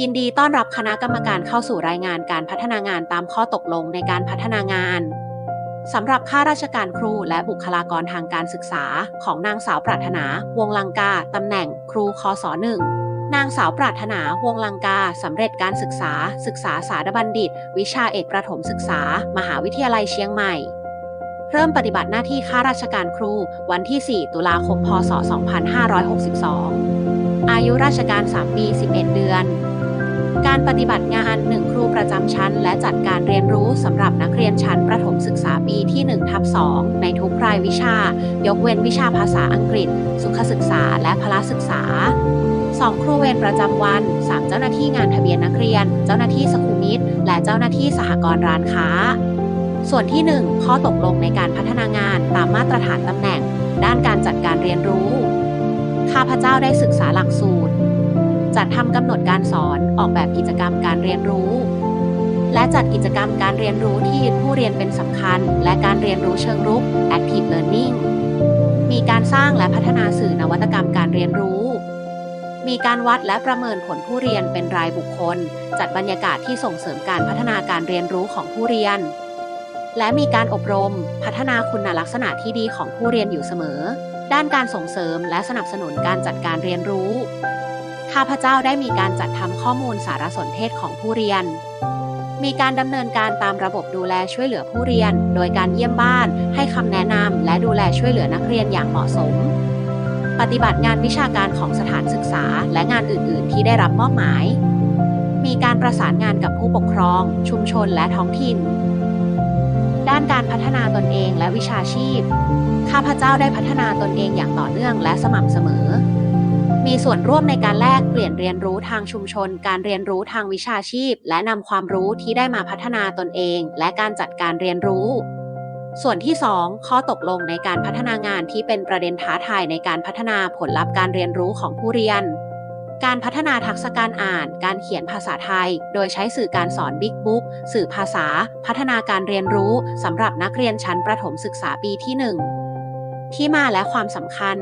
ยินดีต้อนรับคณะกรรมการเข้าสู่รายงานการพัฒนางานตามข้อตกลงในการพัฒนางานสำหรับข้าราชการครูและบุคลากรทางการศึกษาของนางสาวปรารถนา วงลังกาตำแหน่งครูคศหนึ่งนางสาวปรารถนาวงลังกาสำเร็จการศึกษา ศึกษาสารบัณฑิต วิชาเอกประถมศึกษา มหาวิทยาลัยเชียงใหม่ เริ่มปฏิบัติหน้าที่ข้าราชการครู วันที่ 4 ตุลาคม พศ 2562 อายุราชการ 3 ปี 11 เดือน การปฏิบัติงาน1ครูประจำชั้น และจัดการเรียนรู้สำหรับนักเรียนชั้นประถมศึกษาปีที่1ทับ2ในทุกรายวิชา ยกเว้นวิชาภาษาอังกฤษ สุขศึกษา และพละศึกษา 2 ครูเวรประจำวัน 3 เจ้าหน้าที่งานทะเบียนนักเรียน เจ้าหน้าที่สคูมิตและเจ้าหน้าที่สหกรณ์ร้านค้า ส่วนที่ 1 ข้อตกลงในการพัฒนางานตามมาตรฐานตำแหน่ง ด้านการจัดการเรียนรู้ ข้าพเจ้าได้ศึกษาหลักสูตร จัดทำกำหนดการสอนออกแบบกิจกรรมการเรียนรู้ และจัดกิจกรรมการเรียนรู้ที่ยึดผู้เรียนเป็นสำคัญ และการเรียนรู้เชิงรุก active learning มีการสร้างและพัฒนาสื่อนวัตกรรมการเรียนรู้ มีการวัดและประเมินผลผู้เรียนเป็นรายบุคคล จัดบรรยากาศที่ส่งเสริมการพัฒนาการเรียนรู้ของผู้เรียน และมีการอบรม พัฒนาคุณลักษณะที่ดีของผู้เรียนอยู่เสมอ ด้านการส่งเสริมและสนับสนุนการจัดการเรียนรู้ ข้าพเจ้าได้มีการจัดทำข้อมูลสารสนเทศของผู้เรียน มีการดำเนินการตามระบบดูแลช่วยเหลือผู้เรียน โดยการเยี่ยมบ้าน ให้คำแนะนำและดูแลช่วยเหลือนักเรียนอย่างเหมาะสม ปฏิบัติงานวิชาการของสถานศึกษา และงานอื่น ๆ ที่ได้รับมอบหมาย มีการประสานงานกับผู้ปกครอง ชุมชนและท้องถิ่น ด้านการพัฒนาตนเองและวิชาชีพ ข้าพเจ้าได้พัฒนาตนเองอย่างต่อเนื่องและสม่ำเสมอ มีส่วนร่วมในการแลกเปลี่ยนเรียนรู้ทางชุมชน การเรียนรู้ทางวิชาชีพ และนำความรู้ที่ได้มาพัฒนาตนเอง และการจัดการเรียนรู้ ส่วนที่ 2 ข้อตกลงในการพัฒนางานที่เป็นประเด็นท้าทายในการพัฒนาผลลัพธ์การเรียนรู้ของผู้เรียน การพัฒนาทักษะการอ่าน การเขียนภาษาไทย โดยใช้สื่อการสอนบิ๊กบุ๊กสื่อภาษา พัฒนาการเรียนรู้สำหรับนักเรียนชั้นประถมศึกษาปีที่ 1 ที่มาและความสำคัญ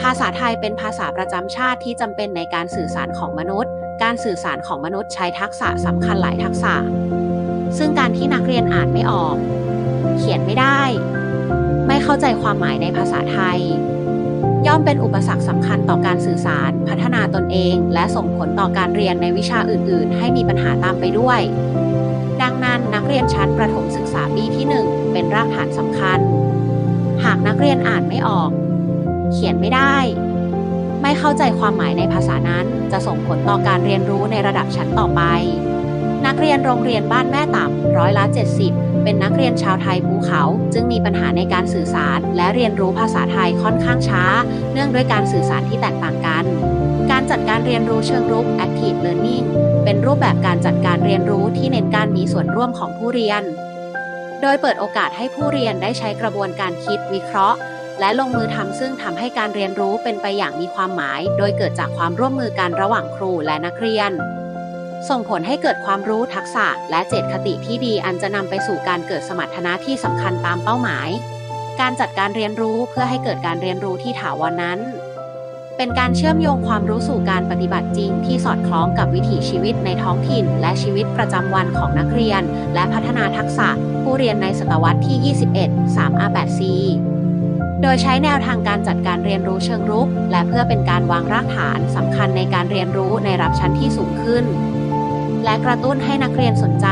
ภาษาไทยเป็นภาษาประจำชาติที่จำเป็นในการสื่อสารของมนุษย์ การสื่อสารของมนุษย์ใช้ทักษะสำคัญหลายทักษะ ซึ่งการที่นักเรียนอ่านไม่ออก เขียนไม่ได้ ไม่เข้าใจความหมายในภาษาไทย ย่อมเป็นอุปสรรคสำคัญต่อการสื่อสาร พัฒนาตนเอง และส่งผลต่อการเรียนในวิชาอื่น ๆ ให้มีปัญหาตามไปด้วย ดังนั้นนักเรียนชั้นประถมศึกษาปีที่ 1 เป็นรากฐานสำคัญ หากนักเรียนอ่านไม่ออก เขียนไม่ได้ ไม่เข้าใจความหมายในภาษานั้นจะส่งผลต่อการเรียนรู้ในระดับชั้นต่อไป นักเรียนโรงเรียนบ้านแม่ต่ำร้อยละ 70 เป็นนักเรียนชาวไทยภูเขา จึงมีปัญหาในการสื่อสาร และเรียนรู้ภาษาไทยค่อนข้างช้า เนื่องด้วยการสื่อสารที่แตกต่างกัน การจัดการเรียนรู้เชิงรุก active learning เป็นรูปแบบการจัดการเรียนรู้ที่เน้นการมีส่วนร่วมของผู้เรียน โดยเปิดโอกาสให้ผู้เรียนได้ใช้กระบวนการคิดวิเคราะห์ และลงมือทำซึ่งทำให้การเรียนรู้เป็นไปอย่างมีความหมาย โดยเกิดจากความร่วมมือกันระหว่างครูและนักเรียน ส่งผลให้เกิดความรู้ทักษะและเจตคติที่ดีอันจะนำไปสู่การเกิดสมรรถนะที่สำคัญตามเป้าหมาย การจัดการเรียนรู้เพื่อให้เกิดการเรียนรู้ที่ถาวรนั้น เป็นการเชื่อมโยงความรู้สู่การปฏิบัติจริง ที่สอดคล้องกับวิถีชีวิตในท้องถิ่น และชีวิตประจำวันของนักเรียน และพัฒนาทักษะ ผู้เรียนในศตวรรษที่ 21 3 R8C โดยใช้แนวทางการจัดการเรียนรู้เชิงรุก และเพื่อเป็นการวางรากฐานสำคัญในการเรียนรู้ในระดับชั้นที่สูงขึ้น และกระตุ้นให้นักเรียนสนใจ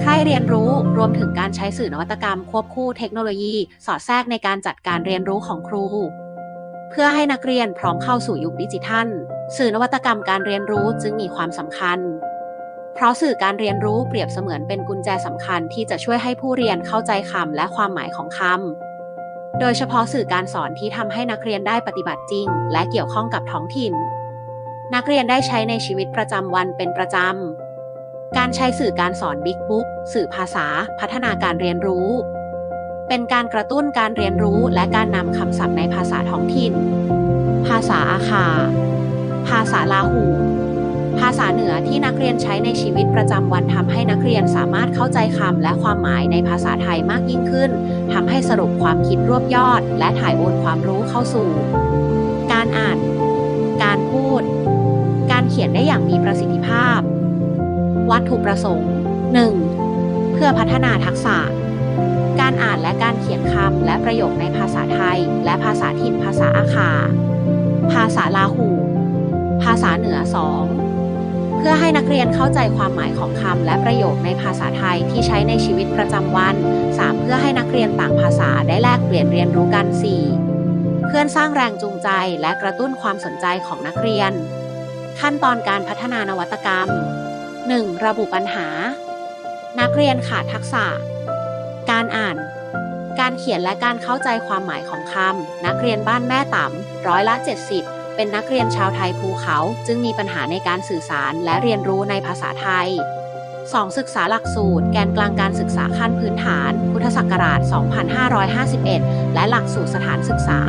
ใครเรียนรู้รวมถึงการใช้สื่อนวัตกรรมควบคู่เทคโนโลยี สอดแทรกในการจัดการเรียนรู้ของครู เพื่อให้นักเรียนพร้อมเข้าสู่ยุคดิจิทัล สื่อนวัตกรรมการเรียนรู้จึงมีความสำคัญ เพราะสื่อการเรียนรู้เปรียบเสมือนเป็นกุญแจสำคัญที่จะช่วยให้ผู้เรียนเข้าใจคำและความหมายของคำ โดยเฉพาะสื่อการสอนที่ทำให้นักเรียนได้ปฏิบัติจริง และเกี่ยวข้องกับท้องถิ่น นักเรียนได้ใช้ในชีวิตประจำวันเป็นประจำ การใช้สื่อการสอนบิ๊กบุ๊กสื่อภาษา พัฒนาการเรียนรู้ เป็นการกระตุ้นการเรียนรู้และการนำคำศัพท์ในภาษาท้องถิ่น ภาษาอาคา ภาษาลาหู ภาษาเหนือที่นักเรียนใช้ในชีวิตประจำวันทำให้นักเรียนสามารถเข้าใจคำและความหมายในภาษาไทยมากยิ่งขึ้นทำให้สรุปความคิดรวบยอด และถ่ายโอนความรู้เข้าสู่ การอ่าน การพูด การเขียนขียนได้อย่างมีประสิทธิภาพ วัตถุประสงค์ 1. เพื่อพัฒนาทักษะ การอ่านและการเขียนคำและประโยคในภาษาไทย และภาษาถิ่นภาษาอาคา ภาษาลาหู ภาษาเหนือ 2. เพื่อให้นักเรียนเข้าใจความหมายของคำและประโยคในภาษาไทยที่ใช้ในชีวิตประจำวัน 3. เพื่อให้นักเรียนต่างภาษาได้แลกเปลี่ยนเรียนรู้กัน 4. เพื่อสร้างแรงจูงใจและกระตุ้นความสนใจของนักเรียน ขั้นตอนการพัฒนานวัตกรรม 1. ระบุปัญหา นักเรียนขาดทักษะ การอ่าน การเขียนและการเข้าใจความหมายของคำนักเรียนบ้านแม่ต่ำร้อยละ 70 เป็นนักเรียนชาวไทยภูเขาจึงมีปัญหาในการสื่อสารและเรียนรู้ในภาษาไทย 2. ศึกษาหลักสูตร แกนกลางการศึกษาขั้นพื้นฐาน พุทธศักราช 2551 และหลักสูตรสถานศึกษา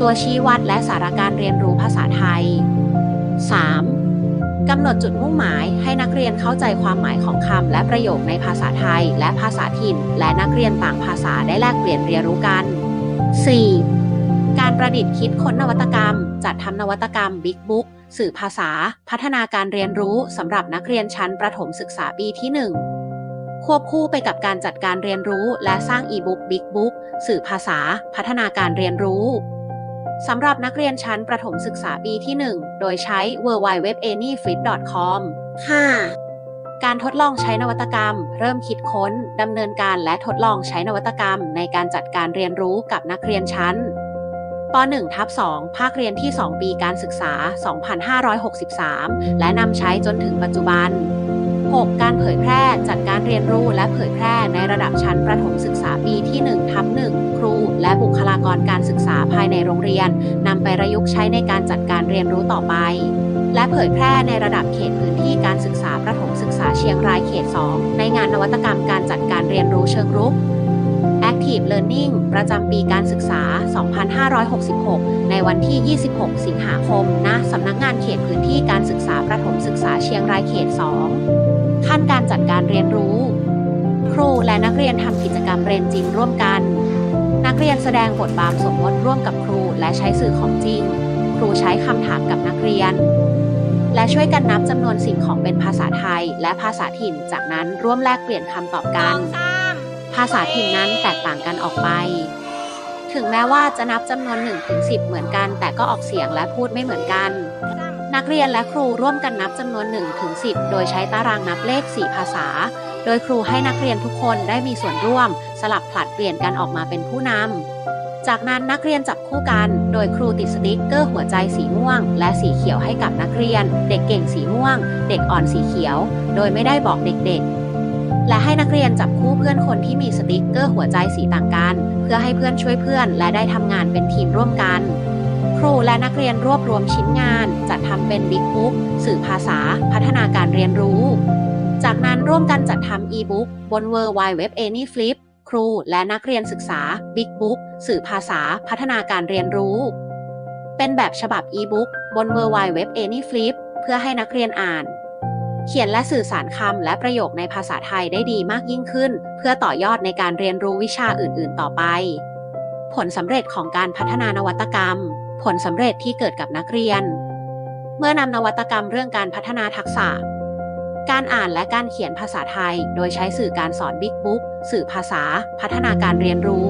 ตัวชี้วัดและสาระการเรียนรู้ภาษาไทย 3. กำหนดจุดมุ่งหมายให้นักเรียนเข้าใจความหมายของคำและประโยคในภาษาไทย และภาษาถิ่น และนักเรียนต่างภาษาได้แลกเปลี่ยนเรียนรู้กัน 4. การประดิษฐ์คิดค้นนวัตกรรม จัดทำนวัตกรรม Big Book สื่อภาษา พัฒนาการเรียนรู้สำหรับนักเรียนชั้นประถมศึกษาปีที่ 1 ควบคู่ไปกับการจัดการเรียนรู้และสร้างอีบุ๊ก Big Book สื่อภาษา พัฒนาการเรียนรู้สำหรับนักเรียนชั้นประถมศึกษาปีที่ 1 โดยใช้ w w w a n y f i t c o m 5. การทดลองใช้นวัตกรรม เริ่มคิดค้นดำเนินการและทดลองใช้นวัตกรรม ในการจัดการเรียนรู้กับนักเรียนชั้นป .1 ทับ2ภาคเรียนที่ 2 ปีการศึกษา 2563 และนำใช้จนถึงปัจจุบัน 6. การเผยแพร่จัดการเรียนรู้และเผยแพร่ในระดับชั้นประถมศึกษาปีที่1ทับ1ครู และบุคลากรการศึกษาภายในโรงเรียนนำไปประยุกต์ใช้ในการจัดการเรียนรู้ต่อไป และเผยแพร่ในระดับเขตพื้นที่การศึกษาประถมศึกษาเชียงรายเขต 2 ในงานนวัตกรรมการจัดการเรียนรู้เชิงรุก Active Learning ประจำปีการศึกษา 2566 ในวันที่ 26 สิงหาคม ณ สำนักงานเขตพื้นที่การศึกษาประถมศึกษาเชียงรายเขต 2 ขั้นการจัดการเรียนรู้ ครูและนักเรียนทำกิจกรรมเรียนจริงร่วมกัน นักเรียนแสดงบทบาทสมมติร่วมกับครูและใช้สื่อของจริง ครูใช้คำถามกับนักเรียนและช่วยกันนับจำนวนสิ่งของเป็นภาษาไทยและภาษาถิ่น จากนั้นร่วมแลกเปลี่ยนคำตอบกัน ภาษาถิ่นนั้นแตกต่างกันออกไป ถึงแม้ว่าจะนับจำนวน1ถึง10 เหมือนกัน แต่ก็ออกเสียงและพูดไม่เหมือนกัน นักเรียนและครูร่วมกันนับจำนวน1ถึง10 โดยใช้ตารางนับเลข 4 ภาษา โดยครูให้นักเรียนทุกคนได้มีส่วนร่วม สลับผลัดเปลี่ยนกันออกมาเป็นผู้นำ จากนั้นนักเรียนจับคู่กัน โดยครูติดสติ๊กเกอร์หัวใจสีม่วง และสีเขียวให้กับนักเรียน เด็กเก่งสีม่วง เด็กอ่อนสีเขียว โดยไม่ได้บอกเด็กๆ และให้นักเรียนจับคู่เพื่อนคนที่มีสติ๊กเกอร์หัวใจสีต่างกัน เพื่อให้เพื่อนช่วยเพื่อน และได้ทำงานเป็นทีมร่วมกัน ครูและนักเรียนรวบรวมชิ้นงาน จัดทำเป็นบิ๊กบุ๊กสื่อภาษา พัฒนาการเรียนรู้ จากนั้นร่วมกันจัดทำอีบุ๊กบน w w w a n y f l i p ครูและนักเรียนศึกษา Big Book สื่อภาษา พัฒนาการเรียนรู้ เป็นแบบฉบับอีบุ๊กบน w w w a n y f l i p เพื่อให้นักเรียนอ่าน เขียนและสื่อสารคำและประโยคในภาษาไทยได้ดีมากยิ่งขึ้น เพื่อต่อยอดในการเรียนรู้วิชาอื่น ๆ ต่อไป ผลสำเร็จของการพัฒนานวัตกรรม ผลสำเร็จที่เกิดกับนักเรียน เมื่อนำนวัตกรรมเรื่องการพัฒนาทักษะ การอ่านและการเขียนภาษาไทย โดยใช้สื่อการสอนบิ๊กบุ๊กสื่อภาษา พัฒนาการเรียนรู้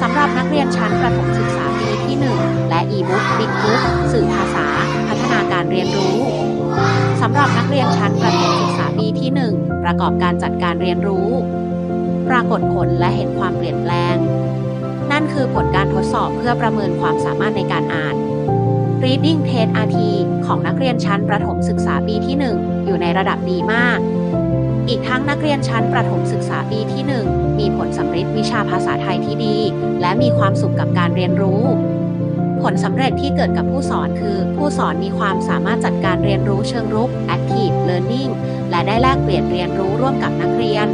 สำหรับนักเรียนชั้นประถมศึกษาปีที่ 1 และอีบุ๊กบิ๊กบุ๊กสื่อภาษา พัฒนาการเรียนรู้ สำหรับนักเรียนชั้นประถมศึกษาปีที่ 1 ประกอบการจัดการเรียนรู้ ปรากฏผลและเห็นความเปลี่ยนแปลง นั่นคือผลการทดสอบเพื่อประเมินความสามารถในการอ่าน Reading Test RT ของนักเรียนชั้นประถมศึกษาปีที่ 1 อยู่ในระดับดีมาก อีกทั้งนักเรียนชั้นประถมศึกษาปีที่ 1 มีผลสำเร็จวิชาภาษาไทยที่ดี และมีความสุขกับการเรียนรู้ ผลสำเร็จที่เกิดกับผู้สอนคือ ผู้สอนมีความสามารถจัดการเรียนรู้เชิงรุก Active Learning และได้แลกเปลี่ยนเรียนรู้ร่วมกับนักเรียน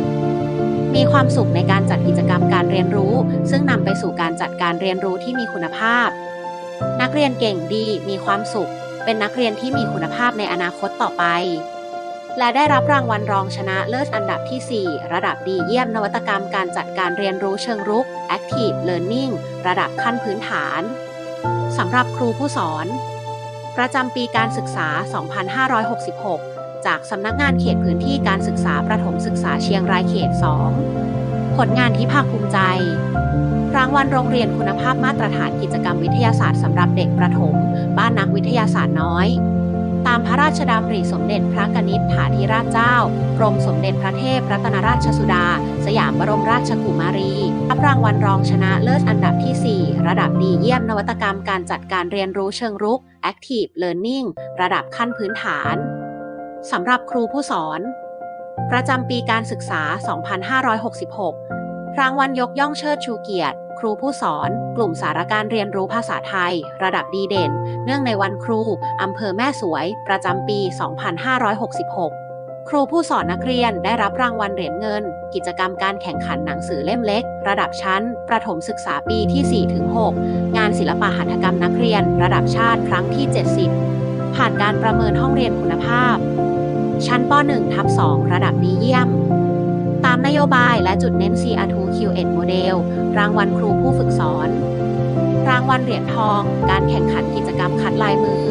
มีความสุขในการจัดกิจกรรมการเรียนรู้ ซึ่งนำไปสู่การจัดการเรียนรู้ที่มีคุณภาพ นักเรียนเก่งดีมีความสุข เป็นนักเรียนที่มีคุณภาพในอนาคตต่อไป และได้รับรางวัลรองชนะเลิศอันดับที่ 4 ระดับดีเยี่ยมนวัตกรรมการจัดการเรียนรู้เชิงรุก Active Learning ระดับขั้นพื้นฐาน สำหรับครูผู้สอน ประจำปีการศึกษา 2566 จากสำนักงานเขตพื้นที่การศึกษาประถมศึกษาเชียงรายเขต 2 ผลงานที่ภาคภูมิใจ รางวัลโรงเรียนคุณภาพมาตรฐานกิจกรรมวิทยาศาสตร์สำหรับเด็กประถม บ้านนักวิทยาศาสตร์น้อย ตามพระราชดำริสมเด็จพระกนิษฐาธิราชเจ้ากรมสมเด็จพระเทพรัตนราชสุดา สยามบรมราชกุมารีรับรางวัลรองชนะเลิศอันดับ ระดับดีเยี่ยมนวัตกรรมการจัดการเรียนรู้เชิงรุก Active Learning ระดับขั้นพื้นฐานสำหรับครูผู้สอน ประจำปีการศึกษา 2566 รางวัลยกย่องเชิดชูเกียรติ ครูผู้สอน กลุ่มสารการเรียนรู้ภาษาไทย ระดับดีเด่น เนื่องในวันครูอำเภอแม่สวย ประจำปี 2566 ครูผู้สอนนักเรียนได้รับรางวัลเหรียญเงิน กิจกรรมการแข่งขันหนังสือเล่มเล็ก ระดับชั้น ประถมศึกษาปีที่ 4-6 งานศิลปะหัตถกรรมนักเรียน ระดับชาติครั้งที่ 70 ผ่านการประเมินห้องเรียนคุณภาพ ชั้นป .1 ทับ2ระดับดีเยี่ยม ตามนโยบายและจุดเน้น CR2 Q1 โมเดลรางวัลครูผู้ฝึกสอน รางวัลเหรียญทอง การแข่งขันกิจกรรมคัดลายมือ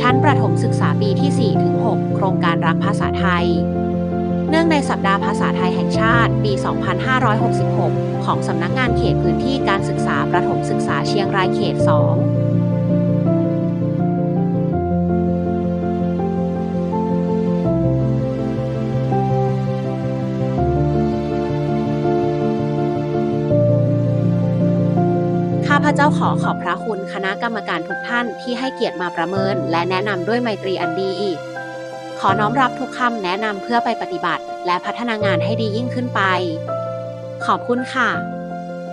ชั้นประถมศึกษาปีที่ 4-6 โครงการรักภาษาไทย เนื่องในสัปดาห์ภาษาไทยแห่งชาติ ปี 2566 ของสำนักงานเขตพื้นที่การศึกษาประถมศึกษาเชียงรายเขต 2 จ้าขอขอบพระคุณคณะกรรมการทุกท่านที่ให้เกียรติมาประเมิน และแนะนำด้วยไมตรีอันดี ขอน้อมรับทุกคำแนะนำเพื่อไปปฏิบัติ และพัฒนางานให้ดียิ่งขึ้นไป ขอบคุณค่ะ